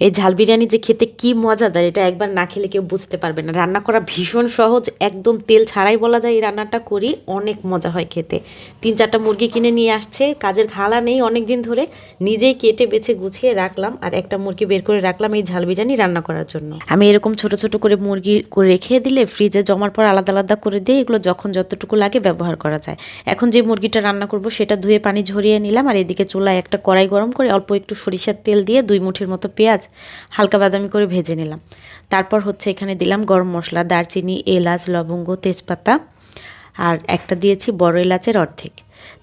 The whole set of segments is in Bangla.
এই ঝাল বিরিয়ানি যে খেতে কি মজাদার, এটা একবার না খেলে কেউ বুঝতে পারবে না। রান্না করা ভীষণ সহজ, একদম তেল ছাড়াই বলা যায় এই রান্নাটা করি, অনেক মজা হয় খেতে। তিন চারটা মুরগি কিনে নিয়ে আসছে, কাজের খালা নেই অনেক দিন ধরে, নিজেই কেটে বেছে গুছিয়ে রাখলাম আর একটা মুরগি বের করে রাখলাম এই ঝাল বিরিয়ানি রান্না করার জন্য। আমি এরকম ছোট ছোট করে মুরগি করে রেখে দিলে ফ্রিজে জমার পর আলাদা আলাদা করে দিয়ে এগুলো যখন যতটুকু লাগে ব্যবহার করা যায়। এখন যে মুরগিটা রান্না করব সেটা ধুয়ে পানি ঝরিয়ে নিলাম আর এদিকে চুলায় একটা কড়াই গরম করে অল্প একটু সরিষার তেল দিয়ে দুই মুঠির মতো পেঁয়াজ হালকা বাদামি করে ভেজে নিলাম। তারপর হচ্ছে এখানে দিলাম গরম মশলা, দারচিনি, এলাচ, লবঙ্গ, তেজপাতা, আর একটা দিয়েছি বড় এলাচের অর্ধেক।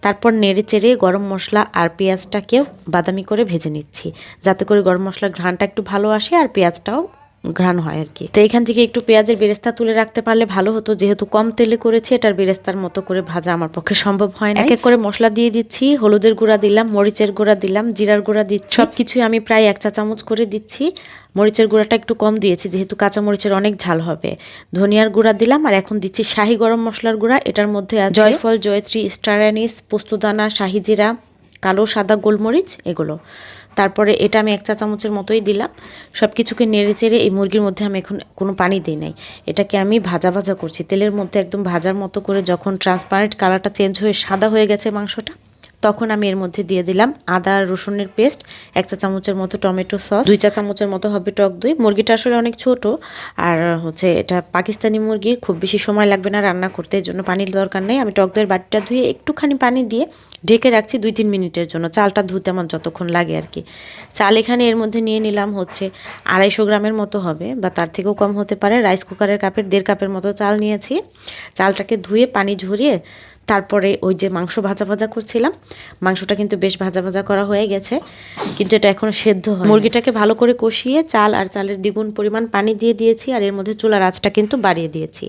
তারপর নেড়ে চেড়ে গরম মশলা আর পেঁয়াজটাকেও বাদামি করে ভেজে নিচ্ছি। যাতে করে গরম মশলার ঘ্রাণটা একটু ভালো আসে আর পেঁয়াজটাও ঘ্রাণ হয় আর কি। তো এখান থেকে একটু পেঁয়াজের বেরেস্তা তুলে রাখতে পারলে ভালো হতো। যেহেতু কম তেলে করেছে এটার বেরেস্তার মতো করে ভাজা আমার পক্ষে সম্ভব হয় না এক এক করে মশলা দিয়ে দিচ্ছি হলুদের গুঁড়া দিলাম মরিচের গুঁড়া দিলাম জিরার গুঁড়া দিচ্ছি। সব কিছুই আমি প্রায় এক চা চামচ করে দিচ্ছি। মরিচের গুঁড়াটা একটু কম দিয়েছি যেহেতু কাঁচা মরিচের অনেক ঝাল হবে। ধনিয়ার গুঁড়া দিলাম আর এখন দিচ্ছি শাহি গরম মশলার গুঁড়া। এটার মধ্যে আছে জয়ফল জয়ত্রী স্টার অ্যানিস পোস্তদানা শাহি জিরা কালো সাদা গোলমরিচ এগুলো। তারপরে এটা আমি এক চা চামচের মতোই দিলাম। সব কিছুকে নেড়ে চেড়ে এই মুরগির মধ্যে আমি এখন কোনো পানি দিই নাই। এটাকে আমি ভাজা ভাজা করছি। তেলের মধ্যে একদম ভাজার মতো করে যখন ট্রান্সপারেন্ট কালারটা চেঞ্জ হয়ে সাদা হয়ে গেছে মাংসটা তখন আমি এর মধ্যে দিয়ে দিলাম আদা রসুনের পেস্ট, এক চা চামচের মতো টমেটো সস, দুই চা চামচের মতো হবে টক দই। মুরগিটা আসলে অনেক ছোট আর হচ্ছে এটা পাকিস্তানি মুরগি, খুব বেশি সময় লাগবে না রান্না করতে, এর জন্য পানির দরকার নেই। আমি টক দইয়ের বাটিটা ধুয়ে একটুখানি পানি দিয়ে ঢেকে রাখছি দুই তিন মিনিটের জন্য। চালটা ধুতে আমার যতক্ষণ লাগে আর কি। চাল এখানে এর মধ্যে নিয়ে নিলাম হচ্ছে আড়াইশো গ্রামের মতো হবে বা তার থেকেও কম হতে পারে। রাইস কুকারের কাপের দেড় কাপের মতো চাল নিয়েছি। চালটাকে ধুয়ে পানি ঝরিয়ে তারপরে ওই যে মাংস ভাজা ভাজা করছিলাম। মাংসটা কিন্তু বেশ ভাজা ভাজা করা হয়ে গেছে। কিন্তু এটা এখনও সেদ্ধ হয় মুরগিটাকে ভালো করে কষিয়ে চাল আর চালের দ্বিগুণ পরিমাণ পানি দিয়ে দিয়েছি আর এর মধ্যে চুলার আঁচটা কিন্তু বাড়িয়ে দিয়েছি।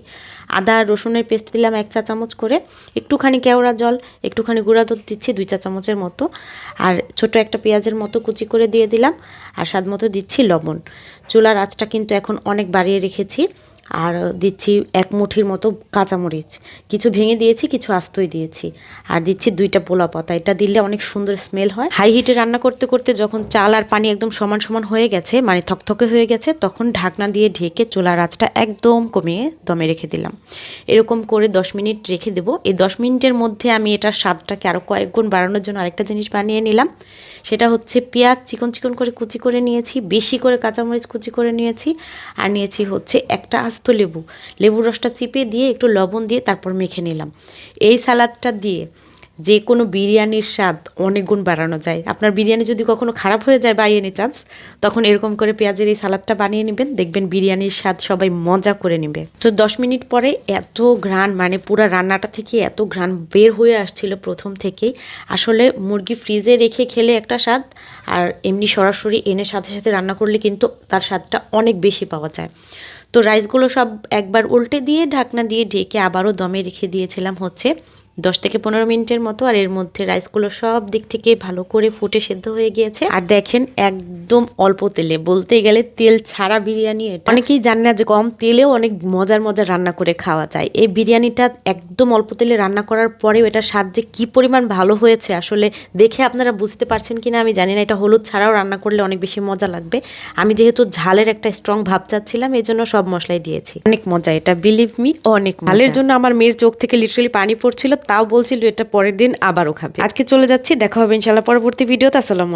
আদা আর রসুনের পেস্ট দিলাম এক চা চামচ করে। একটুখানি কেওড়া জল, একটুখানি গুঁড়া দুধ দিচ্ছি দুই চা চামচের মতো। আর ছোট একটা পেঁয়াজের মতো কুচি করে দিয়ে দিলাম। আর স্বাদ মতো দিচ্ছি লবণ। চুলার আঁচটা কিন্তু এখন অনেক বাড়িয়ে রেখেছি। আর দিচ্ছি এক মুঠির মতো কাঁচামরিচ। কিছু ভেঙে দিয়েছি, কিছু আস্তই দিয়েছি। আর দিচ্ছি দুইটা পোলা পাতা। এটা দিলে অনেক সুন্দর স্মেল হয়। হাই হিটে রান্না করতে করতে যখন চাল আর পানি একদম সমান সমান হয়ে গেছে মানে থকথকে হয়ে গেছে, তখন ঢাকনা দিয়ে ঢেকে চুলার আঁচটা একদম কমিয়ে দমে রেখে দিলাম। এরকম করে দশ মিনিট রেখে দেবো। এই দশ মিনিটের মধ্যে আমি এটার স্বাদটাকে আরও কয়েক গুণ বাড়ানোর জন্য আরেকটা জিনিস বানিয়ে নিলাম। সেটা হচ্ছে পেঁয়াজ চিকন চিকন করে কুচি করে নিয়েছি, বেশি করে কাঁচামরিচ কুচি করে নিয়েছি, আর নিয়েছি হচ্ছে একটা আস্ত লেবু, লেবুর রসটা চিপে দিয়ে একটু লবণ দিয়ে তারপর মেখে নিলাম। এই সালাদটা দিয়ে যে কোনো বিরিয়ানির স্বাদ অনেক গুণ বাড়ানো যায়। আপনার বিরিয়ানি যদি কখনো খারাপ হয়ে যায় বাই এনি চান্স তখন এরকম করে পেঁয়াজের এই সালাদটা বানিয়ে নেবেন, দেখবেন বিরিয়ানির স্বাদ সবাই মজা করে নেবে। তো দশ মিনিট পরে এত ঘ্রাণ মানে পুরো রান্নাটা থেকে এত ঘ্রাণ বের হয়ে আসছিল প্রথম থেকেই। আসলে মুরগি ফ্রিজে রেখে খেলে একটা স্বাদ, আর এমনি সরাসরি এনে সাথে সাথে রান্না করলে কিন্তু তার স্বাদটা অনেক বেশি পাওয়া যায়। তো রাইসগুলো সব একবার উল্টে দিয়ে ঢাকনা দিয়ে ঢেকে আবারও দমে রেখে দিয়েছিলাম হচ্ছে দশ থেকে পনেরো মিনিটের মতো, আর এর মধ্যে রাইসগুলো সব দিক থেকে ভালো করে ফুটে সেদ্ধ হয়ে গিয়েছে। আর দেখেন, একদম অল্প তেলে, বলতে গেলে তেল ছাড়া বিরিয়ানি এটা। অনেকেই জানে না যে কম তেলেও অনেক মজার মজার রান্না করে খাওয়া যায়। এই বিরিয়ানিটা একদম অল্প তেলে রান্না করার পরেও এটা স্বাদ যে কী পরিমাণ ভালো হয়েছে আসলে দেখে আপনারা বুঝতে পারছেন কিনা আমি জানি না। এটা হলুদ ছাড়াও রান্না করলে অনেক বেশি মজা লাগবে। আমি যেহেতু ঝালের একটা স্ট্রং ভাব চাচ্ছিলাম এই জন্য সব মশলাই দিয়েছি। অনেক মজা, এটা বিলিভ মি অনেক ঝালের জন্য আমার মেয়ের চোখ থেকে লিটারালি পানি পড়ছিল তাও বলছিল এটা পরের দিন আবারও খাবে। আজকে চলে যাচ্ছি, দেখা হবে ইনশাল্লাহ পরবর্তী ভিডিওতে, আসসালাম